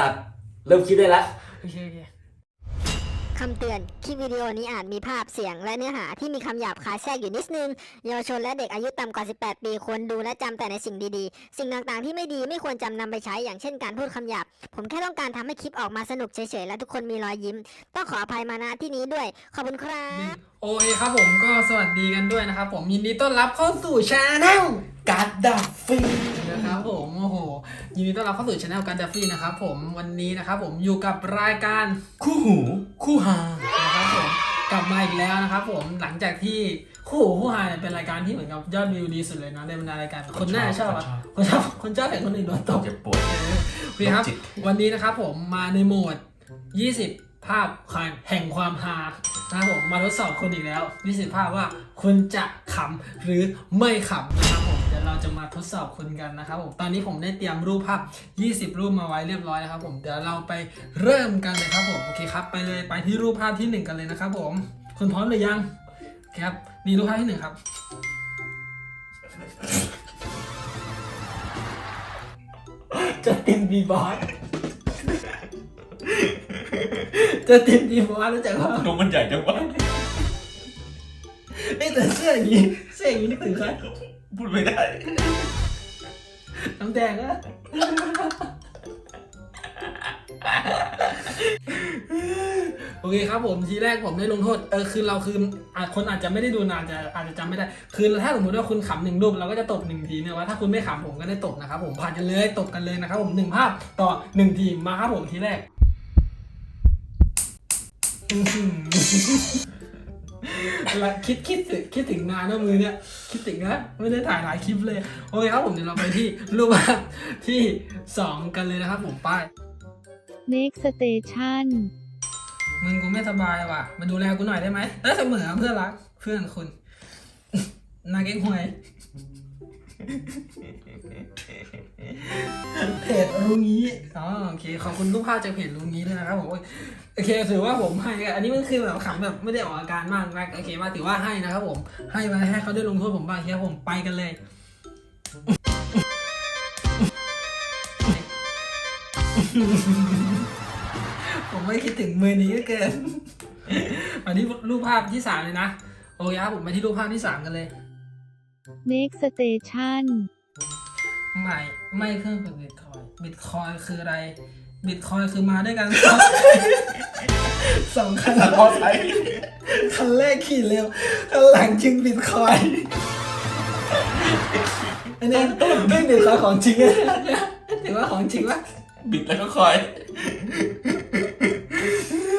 สัตว์ เริ่มคิดได้แล้วโอเคโอเคคำเตือน คลิปวิดีโอนี้อาจมีภาพเสียงและเนื้อหาที่มีคำหยาบคายแทรกอยู่นิดนึง เยาวชนและเด็กอายุต่ำกว่า 18 ปีควรดูและจำแต่ในสิ่งดีๆ สิ่งต่างๆที่ไม่ดีไม่ควรจำนำไปใช้อย่างเช่นการพูดคำหยาบ ผมแค่ต้องการทำให้คลิปออกมาสนุกเฉยๆ และทุกคนมีรอยยิ้ม ต้องขออภัยมาณที่นี้ด้วย ขอบคุณครับ โอเคครับผมก็สวัสดีกันด้วยนะครับผมยินดีต้อนรับเข้าสู่ชาแนลการดับฟรีนะครับผมโอ้โหยินดีต้อนรับเข้าสู่ช anel การดัฟฟี่นะครับผมวันนี้นะครับผมอยู่กับรายการคู่หูคู่หานะครับผมกลับมาอีกแล้วนะครับผมหลังจากที่คู่หูคู่หาเนี่ยเป็นรายการที่เหมือนกับยอดวิวดีสุดเลยนะในบรรดารายการคนน่าจะชอบอะคนชอบคนชอบเห็นคนอื่นโดนตบเจ็บปวด โอเคครับโรคจิตวันนี้นะครับผมมาในโหมด 20 ภาพแห่งความฮานะครับผมมาทดสอบคุณอีกแล้ว20ภาพว่าคุณจะขำหรือไม่ขำนะครับผมเดี๋ยวเราจะมาทดสอบคุณกันนะครับผมตอนนี้ผมได้เตรียมรูปภาพ 20 รูปมาไว้เรียบร้อยแล้วครับผมเดี๋ยวเราไปเริ่มกันเลยครับผมโอเคครับไปเลยไปที่รูปภาพที่หนึ่งกันเลยนะครับผมคุณพร้อมหรือยังคครับนี่รูปภาพที่หนึ่งครับจะตินบีบอส จะตินบีบอสรู้จักว่าตัวมันใหญ่จังวะไอ้ยแต่เสื้ออย่างนี้เสื้ออย่างนี้นึกถึงใครพูดไม่ได้ น้ำแดงอะโอเคครับผมทีแรกผมได้ลงโทษเออคือเราคืออาจคนอาจจะไม่ได้ดูนานจะอาจจะจำไม่ได้ คือถ้าสมมติว่าคุณขำหนึ่งรูปเราก็จะตบหนึ่งทีเนี่ยว่าถ้าคุณไม่ขำผมก็ได้ตบนะครับผมผ่านกันเลยตบกันเลยนะครับผมหนึ่งภาพต่อหนึ่งทีมมาครับผมทีแรก อื้อหือแล้วคิดคิดถึงคิดถึงนานนะมือเนี่ยคิดถึงนะไม่ได้ถ่ายหลายคลิปเลย โอเคครับผมเดี๋ยวเราไปที่รูปภาพที่สองกันเลยนะครับผมไป้าย Next Station มึงกูไม่สบายว่ะ มาดูแลกูหน่อยได้ไหมได้เสมอเพื่อนรักเพื่อนคุณ นาเก้งหวย เพจรุงี้อ๋อโอเคขอบคุณรูปภาพจากเพจรุงี้ด้วยนะครับผมโอเคถือว่าผมให้อันนี้มันคือแบบขำแบบไม่ได้ออกอาการมากนะโอเคมาถือว่าให้นะครับผมให้มาให้เขาได้ลงโทษผมบ้างครับผมไปกันเลยผมไม่คิดถึงมือนี้เกินมาที่รูปภาพที่สามเลยนะ โอเคครับผมมาที่รูปภาพที่สามกันเลย Next Station ไม่ไม่เครื่องฝึกบิตคอยบิตคอยคืออะไรบิตคอยคือมาด้วยกันสองคันสัตว์พอใช้คันแรกขี่เร็วคันหลังจึงบิตคอยอันนี้ไม่บิตคอยของจริงอะถือว่าของจริงปะบิดแล้วก็คอย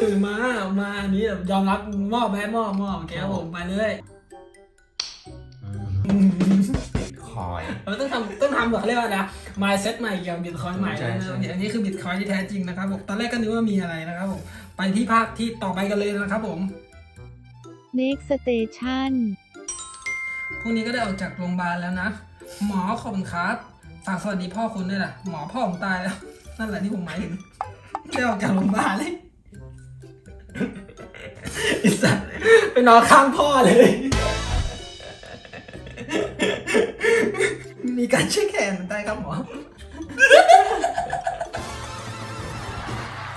ถือมามาอันนี้แบบยอมรับมอบแม่มอบมอบโอเคครับผมไปเลย คอย เราต้องทำต้องทำแบบเขาเรียกว่านะ mindset ใหม่เกี่ยวกับบิตคอยใหม่ใช่นะใช่ อันนี้คือบิตคอยที่แท้จริงนะครับผมตอนแรกก็นึกว่ามีอะไรนะครับผมไปที่ภาพที่ต่อไปกันเลยนะครับผม Next Station พรุ่งนี้ก็ได้ออกจากโรงพยาบาลแล้วนะ หมอขอบคุณครับฝากสวัสดีพ่อคุณด้วยล่ะ หมอพ่อผมตายแล้ว นั่นแหละที่ผมหมายถึงได้ออกจากโรงพยาบาลเลยไอิสัตว์ไปนอนข้างพ่อเลย มีการช่วยแขนได้ครับหมอ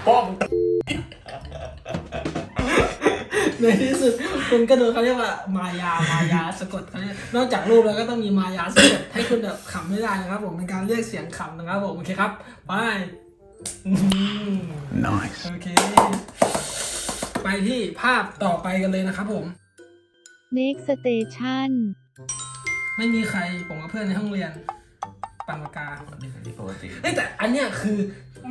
ป้อมในที่สุดคุณก็โดนเขาเรียกว่ามายามายาสะกดเขาเนี่ยนอกจากรูปแล้วก็ต้องมีมายาสะกดให้คุณแบบขำไม่ได้นะครับผมเป็นการเรียกเสียงขำนะครับผมโอเคครับไปอืม nice โอเค ไปที่ภาพต่อไปกันเลยนะครับผม Next Station ไม่มีใครผมกับเพื่อนในห้องเรียน ปั่นปากกานี่เป็นที่ปกติเอ้ยแต่อันเนี้ยคือ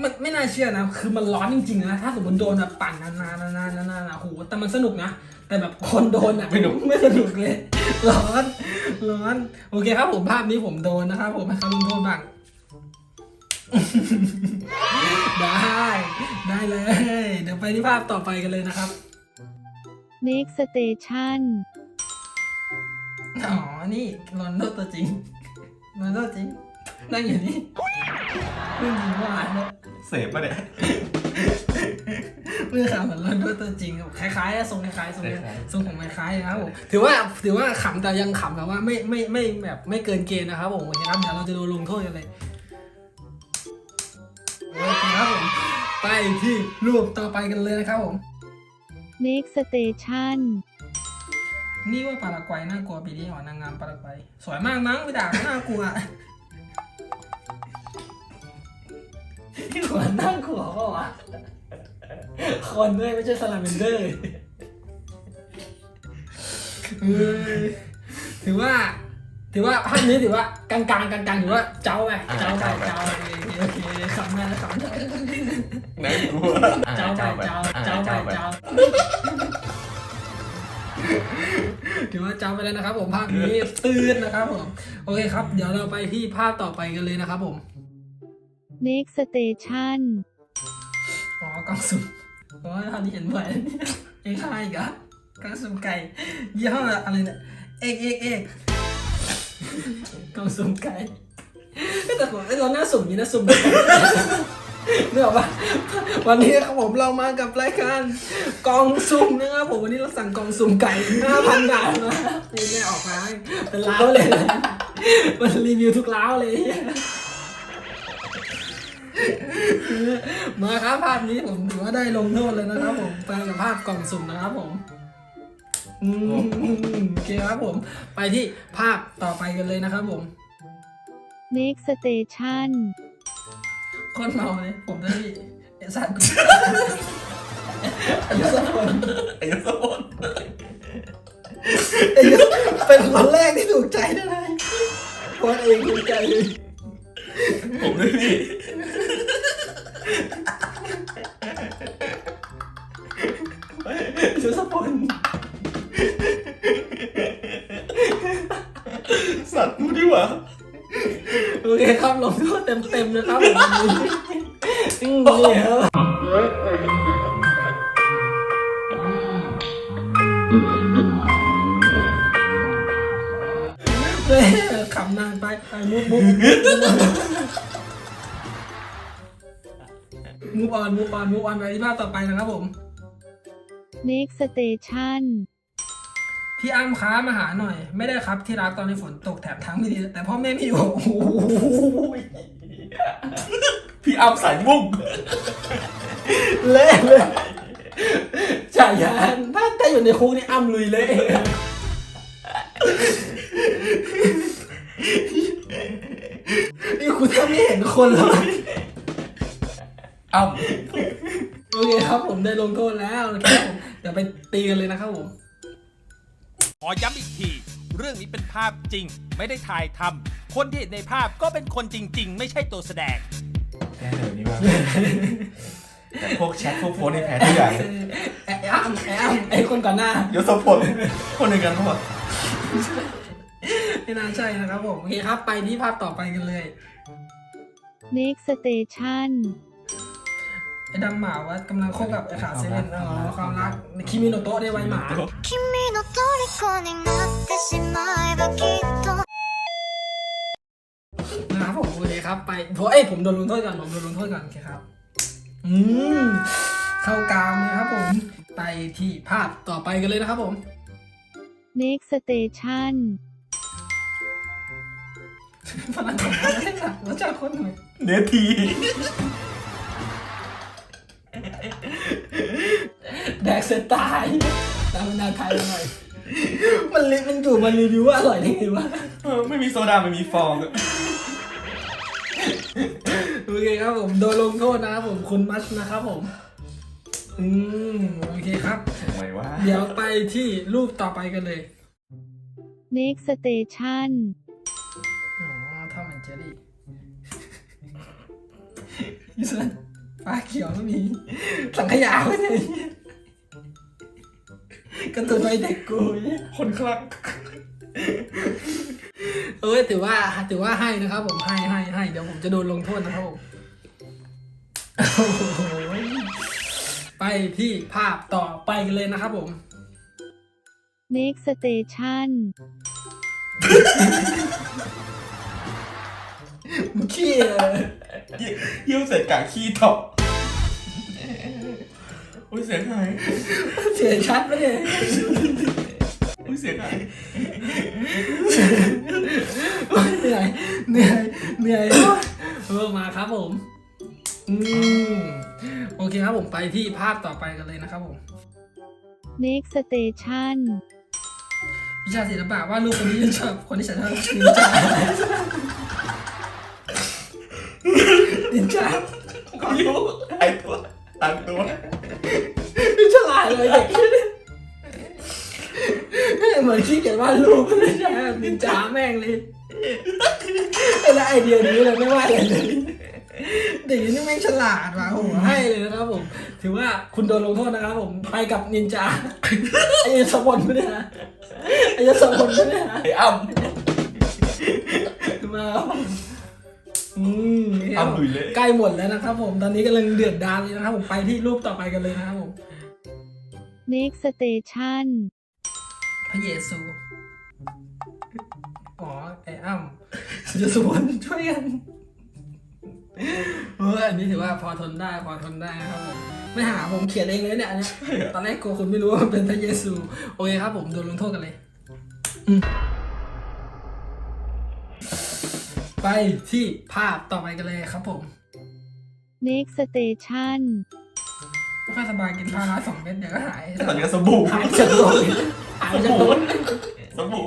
มันไม่น่าเชื่อนะ คือมันร้อนจริงๆนะ ถ้าสมมติโดนแบบปั่นนานๆนานๆนานๆโอ้โหแต่มันสนุกนะ แต่แบบคนโดนอะไม่หนุกไม่สนุกเลย ร้อน ร้อน โอเคครับผมภาพนี้ผมโดนนะครับผมให้เขาลงโทษบ้าง ได้ ได้เลย เดี๋ยวไปที่ภาพต่อไปกันเลยนะครับ Next Station อ๋อ นี่โรนลโดตัวจริงโรนลโดจริง นั่งอยู่นี่นั่งยิ้มหวานเลยเสพปะเนี่ยเมื่อขำเหมือนโรนลโดตัวจริงครับคล้ายๆอะทรงคล้ายๆทรงคล้ายๆทรงผมคล้ายๆนะครับผมถือว่าถือว่าขำแต่ยังขำแบบว่าไม่ไม่ไม่แบบไม่เกินเกณฑ์นะครับผมโอเคครับเดี๋ยวเราจะโดนลงโทษกันเลยโอเคครับผมไปที่รูปต่อไปกันเลยนะครับผม next station นี่ว่าปารากวัยน่ากลัวปีนี้หรอนางงามปารากวัยสวยมากมั้งไม่ด่าก็น่ากลัวสวยน่ากลัวเปล่าวะคนด้วยไม่ใช่สลาเมนเดอร์เออถือว่า ถือว่าภาพนี้ถือว่ากลางๆกลางๆถือว่าเจ้าไปเจ้าไปเจ้าไปโอเคโอเคขำได้แล้วขำได้น่ากลัวเจ้าไปเจ้าอ่เจ้าไปเจ้าไปเจ้า ถือว่าเจ้าไปแล้วนะครับ ผมภาพนี้ตื่นนะครับผมโอเคครับ เดี๋ยวเราไปที่ภาพต่อไปกันเลยนะครับ ผม next station อ๋อกล่องสุ่มโอ้ยภาพนี้เห็นบ่อยเอ็กซ์ไอีกเหรอะกล่องสุ่มไก่ยี่ห้ออะไรเนี่ยเอกเอกเอกกล่องสุ่มไก่แต่ผมไอ้เราหน้าสุ่มนี่นะสุ่มไก่ เนื่ออกปะวันนี้ครับผมเรามากับรายการกองสุ่มนะครับผมวันนี้เราสั่งกองสุ่มไก่ห้าพันบาทมานี่ไม่ออกมาเป็นล้าวเลยนะมันรีวิวทุกล้าวเลย มาครับภาพนี้ผมถือว่าได้ลงโทษเลยนะครับผมไปกับภาพกล่องสุ่มนะครับผมอืมโอเคครับผม ไปที่ภาพต่อไปกันเลยนะครับผม next station คนเมาเลยผมจะที่เอสันกูอายุสักคนไอ้สมนอายุเป็นคนแรกที่ถูกใจได้เลยคนเองถูกใจเลยผมด้วยพี่อายุสักคนสัตว์กูดีกว่า โอเคครับลงโทษเต็มๆนะครับผมอืมนี่ครับเฮ้ยขำนานไปไปมุกมุกมุกออนมุกออนมุกออนไปที่ภาพต่อไปนะครับผม next station พี่อ้ำค้ามาหาหน่อย ไม่ได้ครับที่รักตอนนี้ฝนตกแถบทั้งไม่ดีแต่พ่อแม่ไม่อยู่โอ้โหพี่อ้ำสายมุ่งเละเลยจ่ายยานถ้าถ้าอยู่ในคุกนี่อ้ำลุยเละนี่คุณถ้าไม่เห็นคนเลยอ้ำโอเคครับผมได้ลงโทษแล้วนะครับผมเดี๋ยวไปตีกันเลยนะครับผม ขอย้ำอีกที เรื่องนี้เป็นภาพจริง ไม่ได้ถ่ายทำคนที่เห็นในภาพก็เป็นคนจริง ๆ ไม่ใช่ตัวแสดง แพ้เลยนี่มากแต่พวกแชทพวกโพสต์นี่แพ้ทุกอย่างเลยไอ้อ้ำไอ้อ้ำไอ้คนก่อนหน้ายศพลคนหนึ่งกันหมดไม่น่าใช่นะครับผมโอเคครับไปที่ภาพต่อไปกันเลย next station ไอ้ดำหมาว่ากำลังคบกับไอ้ขาเซเว่นอ๋อความรักคิมิโนโตะในวัยหมา 君の虜になってしまえばきっと นะครับผมโอเคครับไปเพราะเอ้ยผมโดนลงโทษก่อนผมโดนลงโทษก่อนโอเคครับ อืมเข้ากามเลยครับผม ไปที่ภาพต่อไปกันเลยนะครับผม next station พลังของมันไม่หนักแล้วจากคนหน่อย เนที แดกเสร็จตายตามนาไทยหน่อยมันรีมันอยู่มันรีวิวว่าอร่อยได้ไงวะเออไม่มีโซดาไม่มีฟองโอเคครับผมโดนลงโทษนะครับผมคุณมัชนะครับผม อืมโอเคครับ ทำไมวะเดี๋ยวไปที่รูปต่อไปกันเลย next station อ๋อทอมแอนเจอรี่ยี่สันฟ้าเขียวก็มีสังขยาก็มี การะตูนวัยเด็กกูเนี่ยคนคลั่งเอ้ยถือว่าถือว่าให้นะครับ ผมให้ให้ให้เดี๋ยวผมจะโดนลงโทษนะครับผมโอ้โหไปที่ภาพต่อไปกันเลยนะครับผม next station มึงขี้เลยยิ้วเสร็จกะขี้ตอ บอุ้ยเสียงหายเสียชัดไหมเนี่ยอุ้ยเสียงหายโอ๊ยเหนื่อยเหนื่อยเหนื่อยเออมาครับผมอืมที่ภาพต่อไปกันเลยนะครับผม next station วิชาศิลปะว่าดรูปคนที่ชอบคนที่ฉันชอบคือนินจานินจาขอรู้ไอตัวตามตัว ฉลาดเลยเด็กเหมือนขี้เกียจวาดรูปไม่ใช่แบบนินจาแม่งเลยแล้วไอเดียนี้เลยไม่ว่าอะไรเลยเด็กนี่แม่งฉลาดว่ะโอ้โหให้เลยนะครับผม ถือว่าคุณโดนลงโทษนะครับผมไปกับนินจาไอ้สมบนไม่ได้นะไอ้สมบนไม่ได้นะไอ้อ้ำมาครับผม อืมนี่ครับอ้ำหลุยเลยใกล้หมดแล้วนะครับผมตอนนี้กำลังเดือดดาลเลยนะครับผมไปที่รูปต่อไปกันเลยนะครับผม next station พระเยซู อ๋อไอ้อ้ำจะสวนช่วยกันเอออันนี้ถือว่าพอทนได้พอทนได้นะครับผมไม่หาผมเขียนเองเลยเนี่ยอันเนี้ยตอนแรกกลัวคุณไม่รู้ว่ามันเป็นพระเยซู โอเคครับผมโดนลงโทษกันเลย อืม ไปที่ภาพต่อไปกันเลยครับผม next station ไม่ค่อยสบายกินพาราสองเม็ดเดี๋ยวก็หายตอนนี้ก็สบู่หายจากโรคหายจากโรคสบู่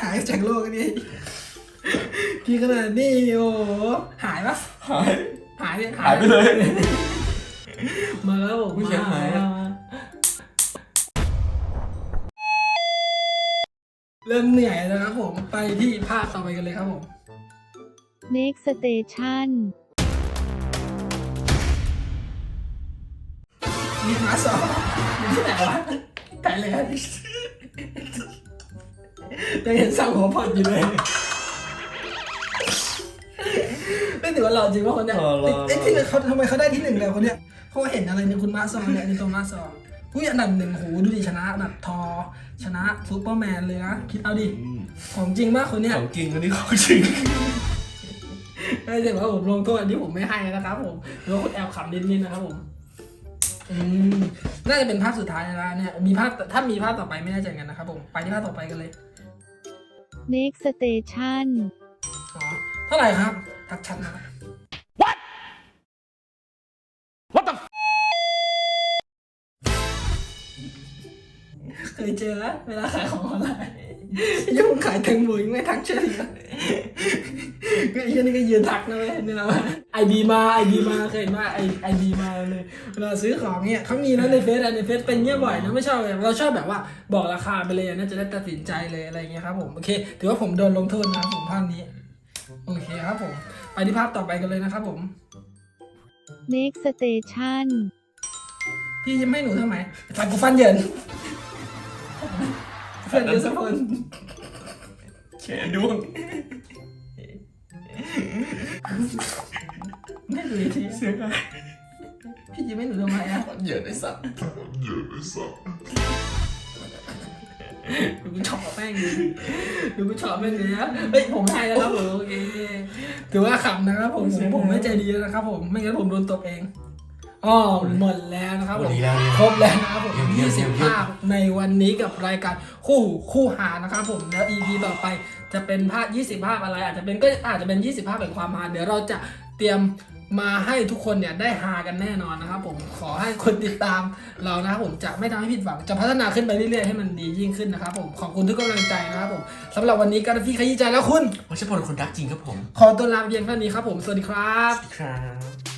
หายจากโรคนี่กินขนาดนี้โอ้โหหายปะหายหายเนี่ยหายไปเลย มาแล้วผมไม่ใช่หายอะม เริ่มเหนื่อยแล้วครับผมไปที่ภาพต่อไปกันเลยครับผม next station มีหมาสองอยู่ที่ไหนวะไกลเลยครับยังเห็นสั่งหัวผ่อนอยู่เลยไม่ถือว่าหล่อจริงว่าคนเนี้ยหล่อหล่อเอ้ยที่เขาทำไมเขาได้ที่หนึ่งเลยคนเนี้ยเพราะว่าเห็นอะไรในคุณมาซอนเนี่ยในตัวมาซอน อุ้ยอันดับหนึ่งโหดูดิชนะแบบทอ ชนะซูเปอร์แมนเลยนะคิดเอาดิของจริงมากคนเนี้ยของจริงคนนี้ของจริงไม่ใช่ว่าผมลงโทษอันนี้ผมไม่ให้นะครับผมหรือว่าคุณแอบขำนิดๆนะครับผมอืมน่าจะเป็นภาพสุดท้ายแล้วเนี่ยมีภาพถ้ามีภาพต่อไปไม่แน่ใจกันนะครับผมไปที่ภาพต่อไปกันเลย next station อ๋อเท่าไหร่ครับทักชัดนะ เคยเจอแล้วเวลาขายของออนไลน์ยังขายแตงโมยังไม่ทักเฉยเลยก็ไอ้เหี้ยนี่ก็ยืนทักนะเว้ยนี่นะว่าไอบีมาไอบีมาเคยเห็นว่าไอไอบีมาเลยเวลาซื้อของเนี่ยเขามีนะในเฟซอะในเฟซเป็นเงี้ยบ่อยนะไม่ชอบเลยเราชอบแบบว่าบอกราคาไปเลยน่าจะได้ตัดสินใจเลยอะไรเงี้ยครับผมโอเค ถือว่าผมโดนลงโทษนะครับผมภาพนี้ โอเคครับผม ไปที่ภาพต่อไปกันเลยนะครับผม next station พี่ยิ้มให้หนูทำไมฟันกูฟันเหยิน เพื่อนเยอะสักคนแขนด้วงไม่ดูอีกทีเสียงอะไรพี่ยิ้มให้หนูทำไมอะเหยื่อไอ้สัตว์ดูกูชอบแม่งดิดูกูชอบแม่งเลยนะเฮ้ยผมให้แล้วครับผมโอเคถือว่าขำนะครับผมผมผมไม่ใจดีนะครับผมไม่งั้นผมโดนตบเอง อ๋อหมดแล้วนะครับผมดีแล้วดีครบแล้วนะครับผมเยี่ยมเยี่ยมเยี่ยม20ภาพในวันนี้กับรายการคู่หูคู่หานะครับผมแล้ว EP ต่อไปจะเป็นภาพ20 ภาพอะไร อาจจะเป็นก็อาจจะเป็น 20 ภาพแห่งความฮาเดี๋ยวเราจะเตรียมมาให้ทุกคนเนี่ยได้ฮากันแน่นอนนะครับผมขอให้คนติดตามเรานะครับผมจะไม่ทำให้ผิดหวังจะพัฒนาขึ้นไปเรื่อยๆให้มันดียิ่งขึ้นนะครับผมขอบคุณทุกกำลังใจนะครับผมสำหรับวันนี้การพี่ขยี้ใจแล้วคุณไม่ใช่พลคนรักจริงครับผม ขอตัวลาไปเพียงเท่านี้ครับผมสวัสดีครับครับ